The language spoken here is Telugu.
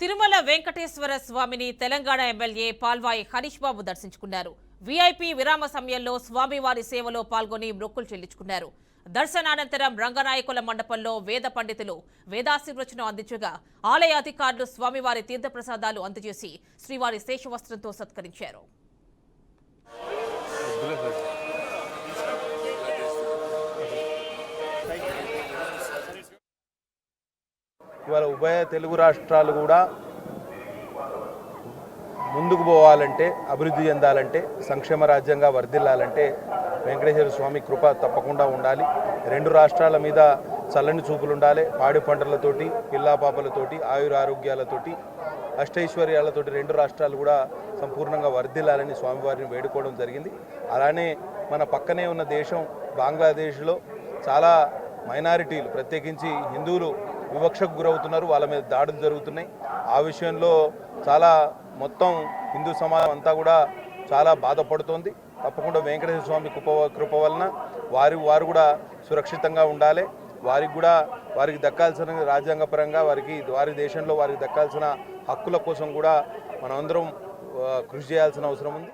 తిరుమల వెంకటేశ్వర స్వామిని తెలంగాణ ఎమ్మెల్యే పాల్వాయి హరీష్ బాబు దర్శించుకున్నారు. వీఐపీ విరామ సమయంలో స్వామివారి సేవలో పాల్గొని మొక్కులు చెల్లించుకున్నారు. దర్శనానంతరం రంగనాయకుల మండపంలో వేద పండితులు వేదాశీర్వచనం అందించగా ఆలయ అధికారులు స్వామివారి తీర్థప్రసాదాలు అందజేసి శ్రీవారి శేషవస్త్రంతో సత్కరించారు. ఇవాళ ఉభయ తెలుగు రాష్ట్రాలు కూడా ముందుకు పోవాలంటే అభివృద్ధి చెందాలంటే సంక్షేమ రాజ్యంగా వర్ధిల్లాలంటే వెంకటేశ్వర స్వామి కృప తప్పకుండా ఉండాలి. రెండు రాష్ట్రాల మీద చల్లని చూపులు ఉండాలి. పాడి పంటలతోటి పిల్లాపాపలతోటి ఆయుర ఆరోగ్యాలతోటి అష్టైశ్వర్యాలతోటి రెండు రాష్ట్రాలు కూడా సంపూర్ణంగా వర్ధిల్లాలని స్వామివారిని వేడుకోవడం జరిగింది. అలానే మన పక్కనే ఉన్న దేశం బంగ్లాదేశ్లో చాలా మైనారిటీలు ప్రత్యేకించి హిందువులు వివక్షకు గురవుతున్నారు వాళ్ళ మీద దాడులు జరుగుతున్నాయి. ఆ విషయంలో చాలా మొత్తం హిందూ సమాజం అంతా కూడా చాలా బాధపడుతోంది. తప్పకుండా వెంకటేశ్వర స్వామి కృప కృప వలన వారి వారు కూడా సురక్షితంగా ఉండాలి. వారికి కూడా వారికి దక్కాల్సిన రాజ్యాంగపరంగా వారికి వారి దేశంలో వారికి దక్కాల్సిన హక్కుల కోసం కూడా మనమందరం కృషి చేయాల్సిన అవసరం ఉంది.